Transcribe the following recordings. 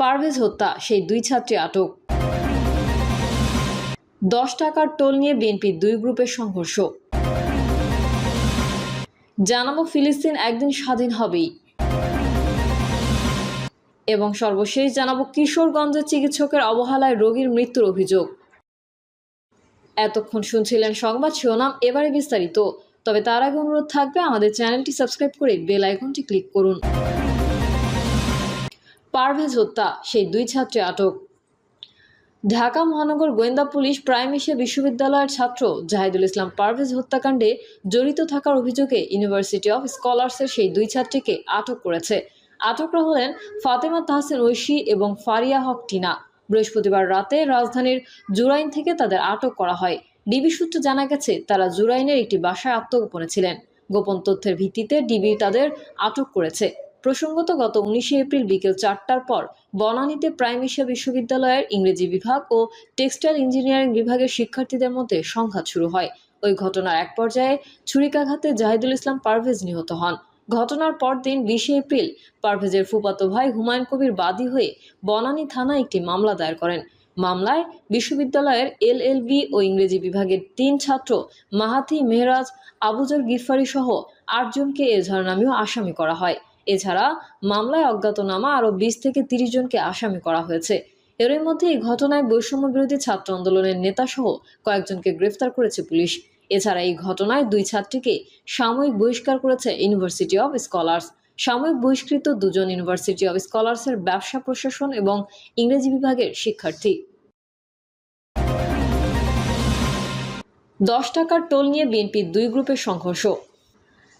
পারভেজ হত্যা, সেই দুই ছাত্রী আটক। দশ টাকার টোল নিয়ে বিএনপির দুই গ্রুপের সংঘর্ষ। জানাব ফিলিস্তিন একদিন স্বাধীন হবেই। এবং সর্বশেষ জানাব কিশোরগঞ্জের চিকিৎসকের অবহেলায় রোগীর মৃত্যুর অভিযোগ। এতক্ষণ শুনছিলেন সংবাদ শিরোনাম, এবারে বিস্তারিত। তবে তার আগে অনুরোধ থাকবে আমাদের চ্যানেলটি সাবস্ক্রাইব করে বেল আইকনটি ক্লিক করুন। পারভেজ হত্যা, সেই দুই ছাত্রী আটক। ঢাকা মহানগর গোয়েন্দা পুলিশ প্রাইম এশিয়া বিশ্ববিদ্যালয়ের ছাত্র জাহিদুল ইসলাম পারভেজ হত্যাকাণ্ডে জড়িত থাকার অভিযোগে ইউনিভার্সিটি অফ স্কলার্সের সেই দুই ছাত্রীকে আটক করেছে। আটকরা হলেন ফাতেমা তাহসিন ঐশী এবং ফারিয়া হক টিনা। বৃহস্পতিবার রাতে রাজধানীর জুরাইন থেকে তাদের আটক করা হয়। ডিবি সূত্রে জানা গেছে, তারা জুরাইনের একটি বাসায় আত্মগোপনে ছিলেন। গোপন তথ্যের ভিত্তিতে ডিবি তাদের আটক করেছে। প্রসঙ্গত গত উনিশে এপ্রিল বিকেল চারটার পর বনানীতে প্রাইম এশিয়া বিশ্ববিদ্যালয়ের ইংরেজি বিভাগ ও টেক্সটাইল ইঞ্জিনিয়ারিং বিভাগের শিক্ষার্থীদের মধ্যে সংঘাত শুরু হয়। ওই ঘটনার এক পর্যায়ে ছুরিকাঘাতে জাহিদুল ইসলাম পারভেজ নিহত হন। ঘটনার পরদিন বিশে এপ্রিল পারভেজের ফুপাতো ভাই হুমায়ুন কবির বাদী হয়ে বনানী থানায় একটি মামলা দায়ের করেন। মামলায় বিশ্ববিদ্যালয়ের এলএলবি ও ইংরেজি বিভাগের তিন ছাত্র মাহাথি মেহরাজ, আবুজর গিফারি সহ আটজনকে এজাহার নামেও আসামি করা হয়। এছাড়া মামলায় অজ্ঞাতনামা আরও বিশ থেকে তিরিশ জনকে আসামি করা হয়েছে। এরই মধ্যে এই ঘটনায় বৈষম্য বিরোধী ছাত্র আন্দোলনের নেতাসহ কয়েকজনকে গ্রেফতার করেছে পুলিশ। এছাড়া এই ঘটনায় দুই ছাত্রীকে সাময়িক বহিষ্কার করেছে ইউনিভার্সিটি অব স্কলার্স সাময়িক বহিষ্কৃত দুজন ইউনিভার্সিটি অব স্কলার্সের ব্যবসা প্রশাসন এবং ইংরেজি বিভাগের শিক্ষার্থী। দশ টাকার টোল নিয়ে বিএনপির দুই গ্রুপের সংঘর্ষ।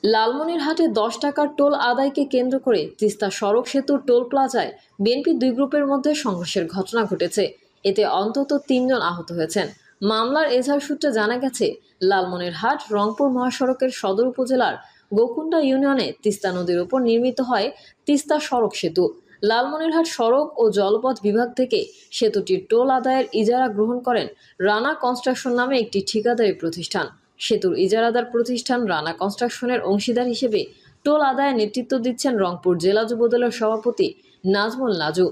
লালমনিরহাটে দশ টাকার টোল আদায়কে কেন্দ্র করে তিস্তা সড়ক সেতু টোল প্লাজায় বিএনপি দুই গ্রুপের মধ্যে সংঘর্ষের ঘটনা ঘটেছে। এতে অন্তত তিনজন আহত হয়েছেন। মামলার এজাহার সূত্রে জানা গেছে, লালমনিরহাট, রংপুর মহাসড়কের সদর উপজেলার গোকুন্ডা ইউনিয়নে তিস্তা নদীর উপর নির্মিত হয় তিস্তা সড়ক সেতু। লালমনিরহাট সড়ক ও জলপথ বিভাগ থেকে সেতুটির টোল আদায়ের ইজারা গ্রহণ করেন রানা কনস্ট্রাকশন নামে একটি ঠিকাদারি প্রতিষ্ঠান। সেতুর ইজারাদার প্রতিষ্ঠান রানা কনস্ট্রাকশনের অংশীদার হিসেবে টোল আদায়ে নেতৃত্ব দিচ্ছেন রংপুর জেলা যুবদলের সভাপতি নাজমুল নাজু।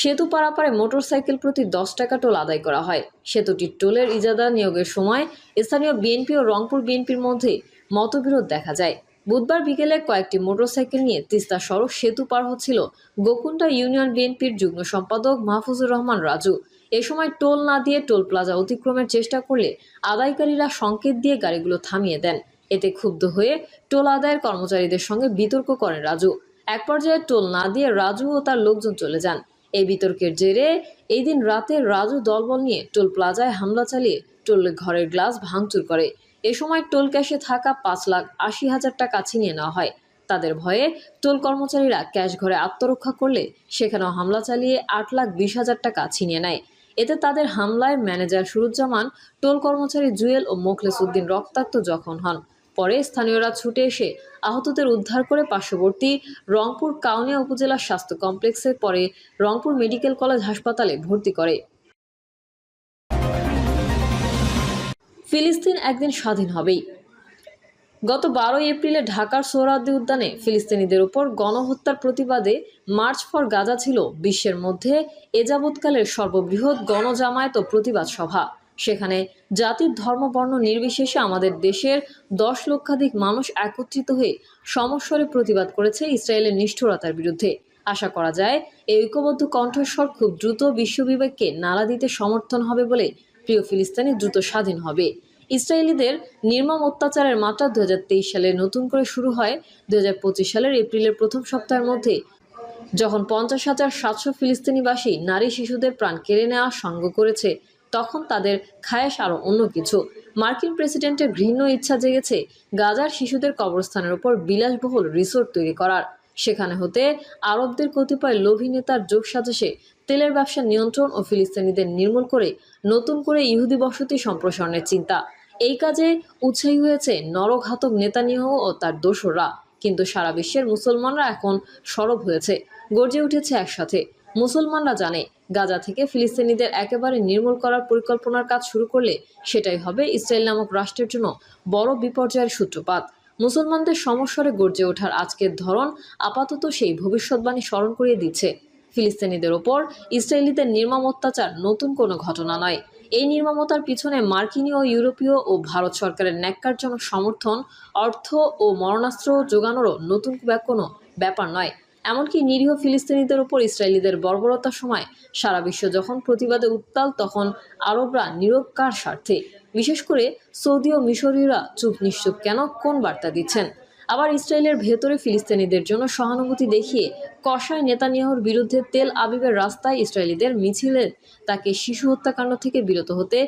সেতু পারাপারে মোটরসাইকেল প্রতি দশ টাকা টোল আদায় করা হয়। সেতুটি টোলের ইজাদা নিয়োগের সময় স্থানীয় বিএনপি ও রংপুর বিএনপির মধ্যে মতবিরোধ দেখা যায়। বুধবার বিকেলে কয়েকটি মোটরসাইকেল নিয়ে তিস্তা সড়ক সেতু পার হচ্ছিল গোকুন্ডা ইউনিয়ন বিএনপির যুগ্ম সম্পাদক মাহফুজুর রহমান রাজু। এ সময় টোল না দিয়ে টোল প্লাজা অতিক্রমের চেষ্টা করলে আদায়কারীরা সংকেত দিয়ে গাড়িগুলো থামিয়ে দেন। এতে ক্ষুব্ধ হয়ে টোল আদায়ের কর্মচারীদের সঙ্গে বিতর্ক করেন রাজু। এক পর্যায়ে টোল না দিয়ে রাজু ও তার লোকজন চলে যান। এই বিতর্কের জেরে এই দিন রাতে রাজু দলবল নিয়ে টোল প্লাজায় হামলা চালিয়ে টোল ঘরের গ্লাস ভাঙচুর করে। এ সময় টোল ক্যাশে থাকা পাঁচ লাখ আশি হাজার টাকা ছিনিয়ে নেওয়া হয়। তাদের ভয়ে টোল কর্মচারীরা ক্যাশ ঘরে আত্মরক্ষা করলে সেখানেও হামলা চালিয়ে আট লাখ বিশ হাজার টাকা ছিনিয়ে নেয়। এতে তাদের হামলায় ম্যানেজার সুরুজ্জামান, টোল কর্মচারী জুয়েল ও মোখলেস উদ্দিন রক্তাক্ত জখম হন। পরে স্থানীয়রা ছুটে এসে আহতদের উদ্ধার করে পার্শ্ববর্তী রংপুর কাউনিয়া উপজেলা স্বাস্থ্য কমপ্লেক্সে পরে রংপুর মেডিকেল কলেজ হাসপাতালে ভর্তি করে। ফিলিস্তিন একদিন স্বাধীন হবেই। গত বারোই এপ্রিলে ঢাকার সোহরাওয়ার্দী উদ্যানে ফিলিস্তিনিদের উপর গণহত্যার প্রতিবাদে মার্চ ফর গাজা ছিল বিশ্বের মধ্যে এ যাবৎকালের সর্ববৃহৎ গণজামায়াত ও প্রতিবাদ সভা। সেখানে জাতির ধর্ম বর্ণ নির্বিশেষে আমাদের দেশের দশ লক্ষাধিক মানুষ একত্রিত হয়ে সমস্বরে প্রতিবাদ করেছে ইসরায়েলের নিষ্ঠুরতার বিরুদ্ধে। আশা করা যায়, এই ঐক্যবদ্ধ কণ্ঠস্বর খুব দ্রুত বিশ্ববিবেককে নাড়া দিতে সমর্থন হবে বলে প্রিয় ফিলিস্তিনি দ্রুত স্বাধীন হবে। ইসরায়েলিদের নির্মম অত্যাচারের মাত্রা দুই হাজার তেইশ সালে নতুন করে শুরু হয় দুই হাজার পঁচিশ সালের এপ্রিলের প্রথম সপ্তাহের মধ্যে, যখন পঞ্চাশ হাজার সাতশো ফিলিস্তিনিবাসী নারী শিশুদের প্রাণ কেড়ে নেওয়া সঙ্গ করেছে, তখন তাদের খায়েশ আরও অন্য কিছু। মার্কিন প্রেসিডেন্টের ঘৃণ্য ইচ্ছা জেগেছে গাজার শিশুদের কবরস্থানের ওপর বিলাসবহুল রিসোর্ট তৈরি করার। সেখানে হতে আরবদের কতিপয় লোভী নেতার যোগ সাজসে তেলের ব্যবসা নিয়ন্ত্রণ ও ফিলিস্তিনিদের নির্মূল করে নতুন করে ইহুদি বসতি সম্প্রসারণের চিন্তা। এই কাজে উৎসাহী হয়েছে নরঘাতক নেতানিয়াহু ও তার দোসররা। কিন্তু সারা বিশ্বের মুসলমানরা এখন সরব হয়েছে, গর্জে উঠেছে একসাথে। মুসলমানরা জানে, গাজা থেকে ফিলিস্তিনিদের একেবারে নির্মূল করার পরিকল্পনার কাজ শুরু করলে সেটাই হবে ইসরায়েল নামক রাষ্ট্রের জন্য বড় বিপর্যয়ের সূত্রপাত। মুসলমানদের সমস্বরে গর্জে ওঠার আজকের ধরন আপাতত সেই ভবিষ্যৎবাণী স্মরণ করিয়ে দিচ্ছে। ফিলিস্তিনিদের ওপর ইসরায়েলিদের নির্মম অত্যাচার নতুন কোনো ঘটনা নয়। এই নির্মমতার পিছনে মার্কিনী ও ইউরোপীয় ও ভারত সরকারের ন্যাক্কারজনক সমর্থন, অর্থ ও মরণাস্ত্র যোগানোরও নতুন কোনো ব্যাপার নয়। এমনকি নিরীহ ফিলিস্তিনিদের ওপর ইসরায়েলিদের বর্বরতার সময় সারা বিশ্ব যখন প্রতিবাদে উত্তাল, তখন আরবরা নীরব কার স্বার্থে? বিশেষ করে সৌদি ও মিশরীয়রা চুপ নিশ্চুপ কেন? কোন বার্তা দিচ্ছেন? আবার ইসরায়েলের ভেতরে ফিলিস্তিনিদের জন্য সহানুভূতি দেখিয়ে কষায় নেতানিয়াহুর বিরুদ্ধে তেল আবিবের রাস্তায় ইসরায়েলিদের মিছিলের তাকে শিশু হত্যাকাণ্ড থেকে বিরত হতে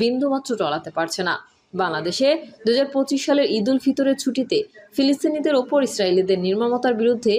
বিন্দুমাত্র টলাতে পারছে না। বাংলাদেশে দু হাজার পঁচিশ সালের ঈদ উল ফিতরের ছুটিতে ফিলিস্তিনিদের ওপর ইসরায়েলিদের নির্মমতার বিরুদ্ধে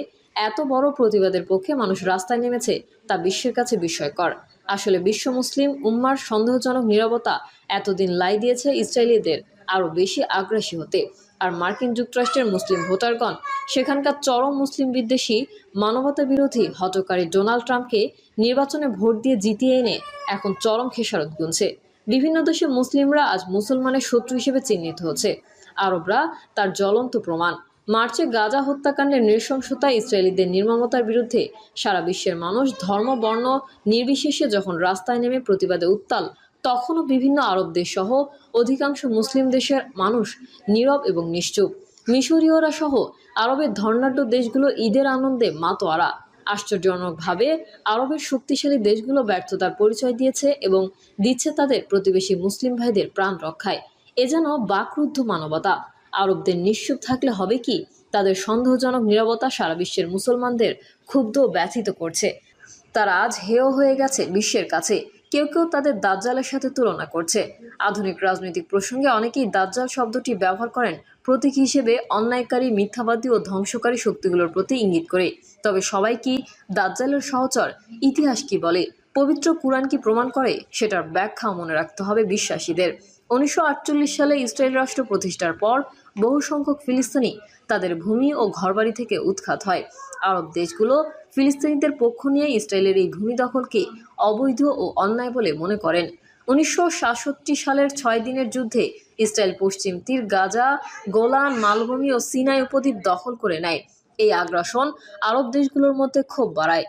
এত বড় প্রতিবাদের পক্ষে মানুষ রাস্তায় নেমেছে, তা বিশ্বের কাছে বিস্ময়কর। আসলে বিশ্ব মুসলিম উম্মার সন্দেহজনক নীরবতা এতদিন লাই দিয়েছে ইসরায়েলিদের আরও বেশি আগ্রাসী হতে। আর মার্কিন যুক্তরাষ্ট্রের মুসলিম ভোটারগণ, সেখানকার চরম মুসলিম বিদ্বেষী, মানবতা বিরোধী হটকারী ডোনাল্ড ট্রাম্পকে নির্বাচনে ভোট দিয়ে জিতিয়ে এনে এখন চরম খেসারত গুনছে। বিভিন্ন দেশে মুসলিমরা আজ মুসলমানের শত্রু হিসেবে চিহ্নিত হচ্ছে। আরবরা তার জ্বলন্ত প্রমাণ। মার্চে গাজা হত্যাকাণ্ডের নৃশংসতা ইসরায়েলিদের নির্মমতার বিরুদ্ধে সারা বিশ্বের মানুষ ধর্ম, বর্ণ নির্বিশেষে যখন রাস্তায় নেমে প্রতিবাদে উত্তাল তখনও বিভিন্ন আরব দেশ সহ অধিকাংশ মুসলিম দেশের মানুষ নীরব এবং নিশ্চুপ। মিশরীয়রা সহ আরবের ধর্নাঢ্য দেশগুলো ঈদের আনন্দে মাতোয়ারা। আশ্চর্যজনকভাবে আরবের শক্তিশালী দেশগুলো ব্যর্থতার পরিচয় দিয়েছে এবং দিচ্ছে তাদের প্রতিবেশী মুসলিম ভাইদের প্রাণ রক্ষায়। এ যেন বাকরুদ্ধ মানবতা। আরবদের নিশ্চুপ থাকলে হবে কি? তাদের সন্দেহজনক নিরবতা সারা বিশ্বের মুসলমানদের ক্ষুব্ধ ব্যথিত করছে। তারা আজ হেয় হয়ে গেছে বিশ্বের কাছে। কেউ কেউ তাদের দাজ্জালের সাথে তুলনা করছে। আধুনিক রাজনৈতিক প্রসঙ্গে অনেকেই দাজ্জাল শব্দটি ব্যবহার করেন প্রতীক হিসেবে অন্যায়কারী, মিথ্যাবাদী ও ধ্বংসকারী শক্তিগুলোর প্রতি ইঙ্গিত করে। তবে সবাই কি দাজ্জালের সহচর? ইতিহাস কি বলে? পবিত্র কুরআন কি প্রমাণ করে? সেটার ব্যাখ্যাও মনে রাখতে হবে বিশ্বাসীদের। উনিশশো আটচল্লিশ সালে ইসরায়েল রাষ্ট্র প্রতিষ্ঠার পর বহু সংখ্যক ফিলিস্তিনি তাদের ভূমি ও ঘরবাড়ি থেকে উৎখাত হয়। আরব দেশগুলো ফিলিস্তিনিদের পক্ষ নিয়ে ইসরায়েলের এই ভূমি দখলকে অবৈধ ও অন্যায় বলে মনে করেন। উনিশশো সাতষট্টি সালের ছয় দিনের যুদ্ধে ইসরায়েল পশ্চিম তীর গাজা, গোলান, মালভূমি ও সিনাই উপদ্বীপ দখল করে নেয়। এই আগ্রাসন আরব দেশগুলোর মধ্যে ক্ষোভ বাড়ায়।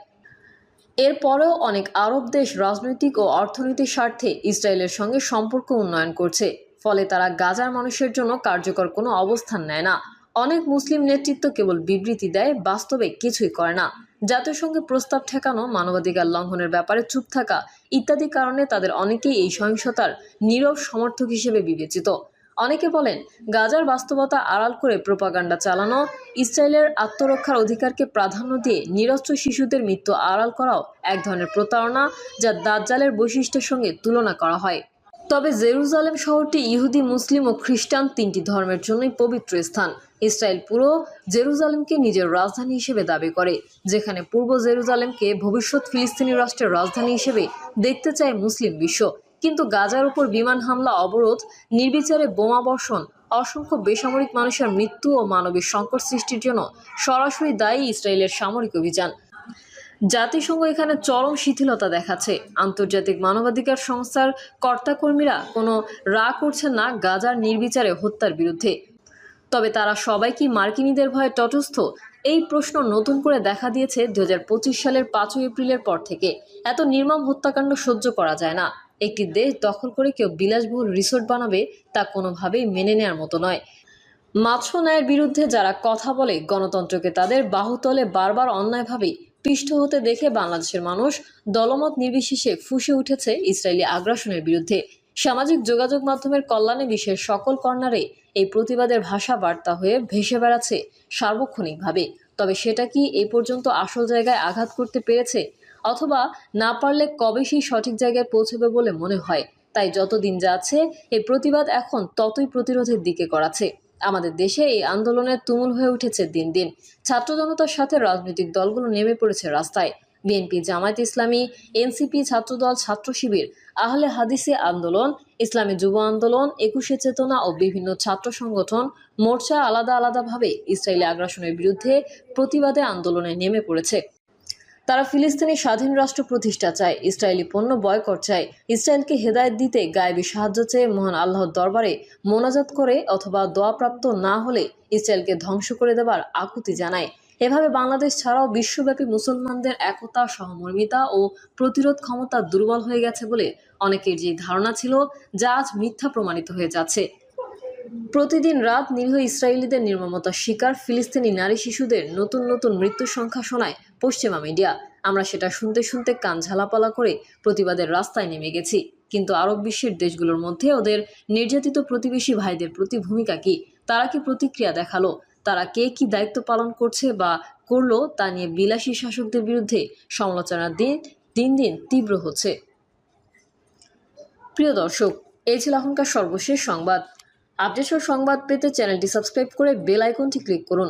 এরপরেও অনেক আরব দেশ রাজনৈতিক ও অর্থনৈতিক স্বার্থে ইসরায়েলের সঙ্গে সম্পর্ক উন্নয়ন করছে। ফলে তারা গাজার মানুষের জন্য কার্যকর কোনো অবস্থান নেয় না। অনেক মুসলিম নেতৃত্ব কেবল বিবৃতি দেয়, বাস্তবে কিছুই করে না। জাতিসংঘে প্রস্তাব ঠেকানো, মানবাধিকার লঙ্ঘনের ব্যাপারে চুপ থাকা ইত্যাদি কারণে তাদের অনেকেই এই সহিংসতার নীরব সমর্থক হিসেবে বিবেচিত। অনেকে বলেন, গাজার বাস্তবতা আড়াল করে প্রোপাগান্ডা চালানো, ইসরায়েলের আত্মরক্ষার অধিকারকে প্রাধান্য দিয়ে নিরস্ত্র শিশুদের মৃত্যু আড়াল করাও এক ধরনের প্রতারণা যা দাজ্জালের বৈশিষ্ট্যের সঙ্গে তুলনা করা হয়। তবে জেরুজালেম শহরটি ইহুদি, মুসলিম ও খ্রিস্টান তিনটি ধর্মের জন্যই পবিত্র স্থান। ইসরায়েল পুরো জেরুজালেমকে নিজের রাজধানী হিসেবে দাবি করে, যেখানে পূর্ব জেরুজালেমকে ভবিষ্যৎ ফিলিস্তিনি রাষ্ট্রের রাজধানী হিসেবে দেখতে চায় মুসলিম বিশ্ব। কিন্তু গাজার উপর বিমান হামলা, অবরোধ, নির্বিচারে বোমা বর্ষণ অসংখ্য বেসামরিক মানুষের মৃত্যু ও মানবিক সংকট সৃষ্টির জন্য সরাসরি দায়ী ইসরায়েলের সামরিক অভিযান। জাতিসংঘ এখানে চরম শিথিলতা দেখাচ্ছে। আন্তর্জাতিক মানবাধিকার সংস্থার কর্তাকর্মীরা কোনো রা করছেন না গাজার নির্বিচারে হত্যার বিরুদ্ধে। তবে তারা সবাই কি মার্কিনীদের ভয়ে তটস্থ? এই প্রশ্ন নতুন করে দেখা দিয়েছে দু হাজার পঁচিশ সালের পাঁচই এপ্রিলের পর থেকে। এত নির্মম হত্যাকাণ্ড সহ্য করা যায় না। একটি দেশ দখল করে কেউ বিলাসবহুল রিসোর্ট বানাবে তা কোনোভাবেই মেনে নেওয়ার মতো নয়। মাৎস্য ন্যায়ের বিরুদ্ধে যারা কথা বলে গণতন্ত্রকে তাদের বাহুতলে বারবার অন্যায়ভাবে পিষ্ট হতে দেখে বাংলাদেশের মানুষ দলমত নির্বিশেষে ফুসে উঠেছে ইসরায়েলি আগ্রাসনের বিরুদ্ধে। সামাজিক যোগাযোগ মাধ্যমের কল্যাণে বিশ্বের সকল কর্নারে এই প্রতিবাদের ভাষা বার্তা হয়ে ভেসে বেড়াচ্ছে সার্বক্ষণিকভাবে। তবে সেটা কি এই পর্যন্ত আসল জায়গায় আঘাত করতে পেরেছে? অথবা না পারলে কবে সেই সঠিক জায়গায় পৌঁছবে বলে মনে হয়? তাই যতদিন যাচ্ছে এই প্রতিবাদ এখন ততই প্রতিরোধের দিকে করাচ্ছে আমাদের দেশে এই আন্দোলনের তুমুল হয়ে উঠেছে দিন দিন। ছাত্র জনতার সাথে রাজনৈতিক দলগুলো নেমে পড়েছে রাস্তায়। বিএনপি, জামায়াত ইসলামী, এনসিপি ছাত্রদল, ছাত্র শিবির, আহলে হাদিসে আন্দোলন, ইসলামী যুব আন্দোলন, একুশে চেতনা ও বিভিন্ন ছাত্র সংগঠন মোর্চা আলাদা আলাদাভাবে ইসরায়েলি আগ্রাসনের বিরুদ্ধে প্রতিবাদে আন্দোলনে নেমে পড়েছে। তারা ফিলিস্তিনি স্বাধীন রাষ্ট্র প্রতিষ্ঠা চায়, ইসরায়েলি পণ্য বয়কট চায়। ইসরায়েলকে হেদায়েত দিতে গায়েবী সাহায্য চেয়ে মহান আল্লাহর দরবারে মোনাজাত করে অথবা দোয়াপ্রাপ্ত না হলে ইসরায়েলকে ধ্বংস করে দেবার আকুতি জানায়। এভাবে বাংলাদেশ ছাড়াও বিশ্বব্যাপী মুসলমানদের একতা, সহমর্মিতা ও প্রতিরোধ ক্ষমতা দুর্বল হয়ে গেছে বলে অনেকের যে ধারণা ছিল, যা আজ মিথ্যা প্রমাণিত হয়ে যাচ্ছে। প্রতিদিন রাত নিরীহ ইসরায়েলিদের নির্মমতার শিকার ফিলিস্তিনি নারী শিশুদের নতুন নতুন মৃত্যুর সংখ্যা শোনায় পশ্চিমা মিডিয়া। আমরা সেটা শুনতে শুনতে কান ঝালাপালা করে প্রতিবাদের রাস্তায় নেমে গেছি। কিন্তু আরব বিশ্বের দেশগুলোর মধ্যে ওদের নির্যাতিত প্রতিবেশী ভাইদের প্রতি ভূমিকা কি? তারা কি প্রতিক্রিয়া দেখাল? তারা কে কি দায়িত্ব পালন করছে বা করল তা নিয়ে বিলাসী শাসকদের বিরুদ্ধে সমালোচনার দিন দিন দিন তীব্র হচ্ছে। প্রিয় দর্শক, এই ছিল এখনকার সর্বশেষ সংবাদ। আপডেট সংবাদ পেতে চ্যানেলটি সাবস্ক্রাইব করে বেল আইকনটি ক্লিক করুন।